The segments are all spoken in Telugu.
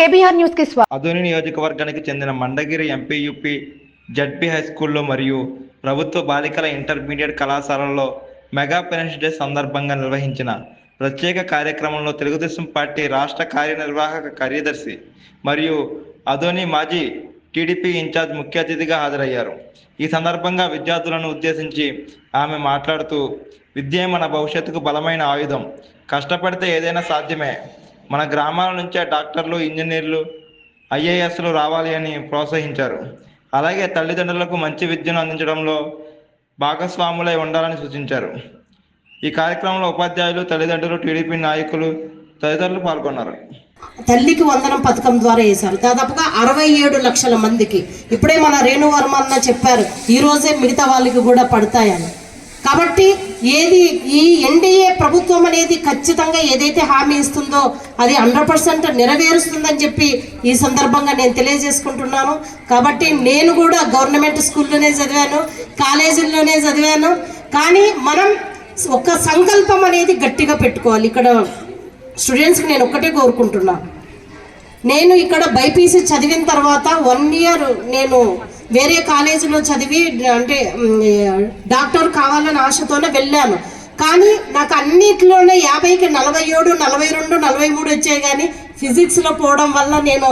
కేబీఆర్ న్యూస్కి స్వాగతం అదోని నియోజకవర్గానికి చెందిన మండగిరి ఎంపీయూపీ జడ్పీ హై స్కూల్లో మరియు ప్రభుత్వ బాలికల ఇంటర్మీడియట్ కళాశాలలో మెగా పేరెంట్స్ డే సందర్భంగా నిర్వహించిన ప్రత్యేక కార్యక్రమంలో తెలుగుదేశం పార్టీ రాష్ట్ర కార్యనిర్వాహక కార్యదర్శి మరియు అదోని మాజీ టీడీపీ ఇన్ఛార్జ్ ముఖ్య అతిథిగా హాజరయ్యారు. ఈ సందర్భంగా విద్యార్థులను ఉద్దేశించి ఆమె మాట్లాడుతూ విద్యే మన భవిష్యత్తుకు బలమైన ఆయుధం. కష్టపడితే ఏదైనా సాధ్యమే. మన గ్రామాల నుంచే డాక్టర్లు ఇంజనీర్లు ఐఏఎస్లు రావాలి అని ప్రోత్సహించారు. అలాగే తల్లిదండ్రులకు మంచి విద్యను అందించడంలో భాగస్వాములై ఉండాలని సూచించారు. ఈ కార్యక్రమంలో ఉపాధ్యాయులు తల్లిదండ్రులు టీడీపీ నాయకులు తదితరులు పాల్గొన్నారు. తల్లికి వందనం పథకం ద్వారా వేశారు. దాదాపుగా అరవై ఏడు లక్షల మందికి. ఇప్పుడే మన రేణువర్మ అన్న చెప్పారు ఈరోజే మిగతా వాళ్ళకి కూడా పడతాయని. కాబట్టి ఏది ఈ ఎన్డీఏ ప్రభుత్వం అనేది ఖచ్చితంగా ఏదైతే హామీ ఇస్తుందో అది హండ్రెడ్ పర్సెంట్ నెరవేరుస్తుందని చెప్పి ఈ సందర్భంగా నేను తెలియజేసుకుంటున్నాను. కాబట్టి నేను కూడా గవర్నమెంట్ స్కూల్లోనే చదివాను కాలేజీల్లోనే చదివాను. కానీ మనం ఒక సంకల్పం అనేది గట్టిగా పెట్టుకోవాలి. ఇక్కడ స్టూడెంట్స్కి నేను ఒక్కటే కోరుకుంటున్నాను నేను ఇక్కడ బైపీసీ చదివిన తర్వాత వన్ ఇయర్ నేను వేరే కాలేజీలో చదివి అంటే డాక్టర్ కావాలని ఆశతోనే వెళ్ళాను. కానీ నాకు అన్నిట్లోనే యాభైకి నలభై ఏడు నలభై రెండు నలభై మూడు వచ్చాయి కానీ ఫిజిక్స్లో పోవడం వల్ల నేను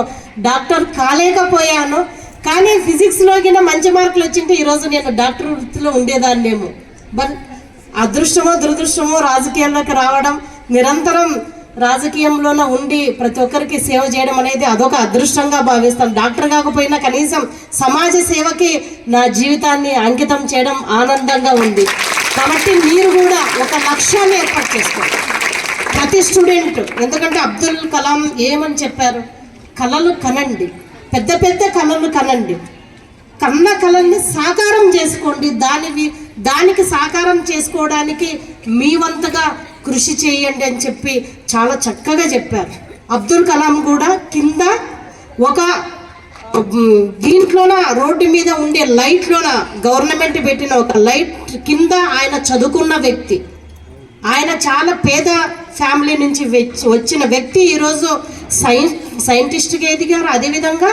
డాక్టర్ కాలేకపోయాను. కానీ ఫిజిక్స్లో కింద మంచి మార్కులు వచ్చింటే ఈరోజు నేను డాక్టర్ వృత్తిలో ఉండేదాన్నేమో. బట్ అదృష్టమో దురదృష్టమో రాజకీయాల్లోకి రావడం నిరంతరం రాజకీయంలోన ఉండి ప్రతి ఒక్కరికి సేవ చేయడం అనేది అదొక అదృష్టంగా భావిస్తాం. డాక్టర్ కాకపోయినా కనీసం సమాజ సేవకి నా జీవితాన్ని అంకితం చేయడం ఆనందంగా ఉంది. కాబట్టి మీరు కూడా ఒక లక్ష్యాన్ని ఏర్పాటు చేసుకోండి. ప్రతి స్టూడెంట్ ఎందుకంటే అబ్దుల్ కలాం ఏమని చెప్పారు? కళలు కనండి. పెద్ద పెద్ద కళలు కనండి. కన్న కళల్ని సాకారం చేసుకోండి. దానివి దానికి సాకారం చేసుకోవడానికి మీ వంతుగా కృషి చేయండి అని చెప్పి చాలా చక్కగా చెప్పారు. అబ్దుల్ కలాం కూడా కింద ఒక దీంట్లోన రోడ్డు మీద ఉండే లైట్లోన గవర్నమెంట్ పెట్టిన ఒక లైట్ కింద ఆయన చదువుకున్న వ్యక్తి. ఆయన చాలా పేద ఫ్యామిలీ నుంచి వచ్చిన వ్యక్తి. ఈరోజు సైన్ సైంటిస్ట్గా ఎదిగారు. అదేవిధంగా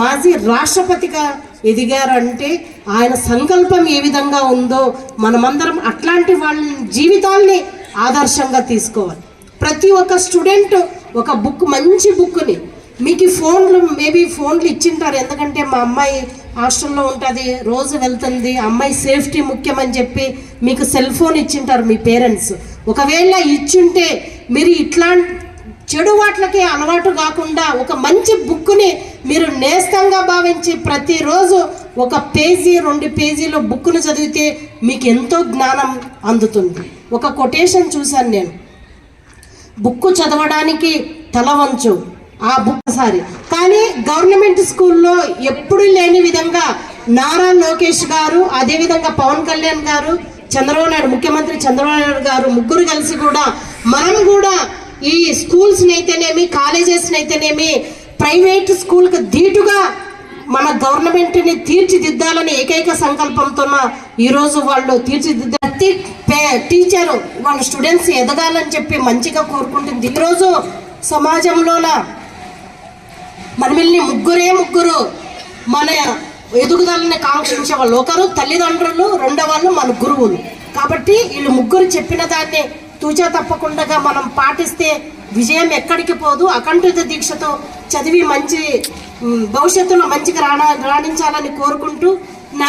మాజీ రాష్ట్రపతిగా ఎదిగారు అంటే ఆయన సంకల్పం ఏ విధంగా ఉందో మనమందరం అట్లాంటి వాళ్ళ జీవితాల్ని ఆదర్శంగా తీసుకోవాలి. ప్రతి ఒక్క స్టూడెంట్ ఒక బుక్ మంచి బుక్ని. మీకు ఫోన్లు మేబీ ఫోన్లు ఇచ్చింటారు. ఎందుకంటే మా అమ్మాయి హాస్టల్లో ఉంటుంది రోజు వెళ్తుంది. అమ్మాయి సేఫ్టీ ముఖ్యమని చెప్పి మీకు సెల్ ఫోన్ ఇచ్చింటారు మీ పేరెంట్స్. ఒకవేళ ఇచ్చుంటే మీరు ఇట్లా చెడు వాట్లకి అలవాటు కాకుండా ఒక మంచి బుక్ని మీరు నేస్తంగా భావించి ప్రతిరోజు ఒక పేజీ రెండు పేజీలో బుక్ను చదివితే మీకు ఎంతో జ్ఞానం అందుతుంది. ఒక కొటేషన్ చూశాను నేను. బుక్ చదవడానికి తల వంచు. ఆ బుక్ సారి కానీ గవర్నమెంట్ స్కూల్లో ఎప్పుడు లేని విధంగా నారా లోకేష్ గారు అదేవిధంగా పవన్ కళ్యాణ్ గారు చంద్రబాబు నాయుడు ముఖ్యమంత్రి చంద్రబాబు నాయుడు గారు ముగ్గురు కలిసి కూడా మనం కూడా ఈ స్కూల్స్ని అయితేనేమి కాలేజెస్ని అయితేనేమి ప్రైవేట్ స్కూల్కి ధీటుగా మన గవర్నమెంట్ని తీర్చిదిద్దాలని ఏకైక సంకల్పంతో ఈరోజు వాళ్ళు తీర్చిదిద్ద ప్రతి పే- టీచరు వాళ్ళ స్టూడెంట్స్ ఎదగాలని చెప్పి మంచిగా కోరుకుంటుంది. ఈరోజు సమాజంలోన మనమిల్ని ముగ్గురే ముగ్గురు మన ఎదుగుదలని కాంక్షించే వాళ్ళు. ఒకరు తల్లిదండ్రులు రెండో వాళ్ళు మన గురువులు. కాబట్టి వీళ్ళు ముగ్గురు చెప్పిన దాన్ని తూచా తప్పకుండా మనం పాటిస్తే విజయం ఎక్కడికి పోదు. అకంఠిత దీక్షతో చదివి మంచి భవిష్యత్తులో మంచిగా రాణ రాణించాలని కోరుకుంటూ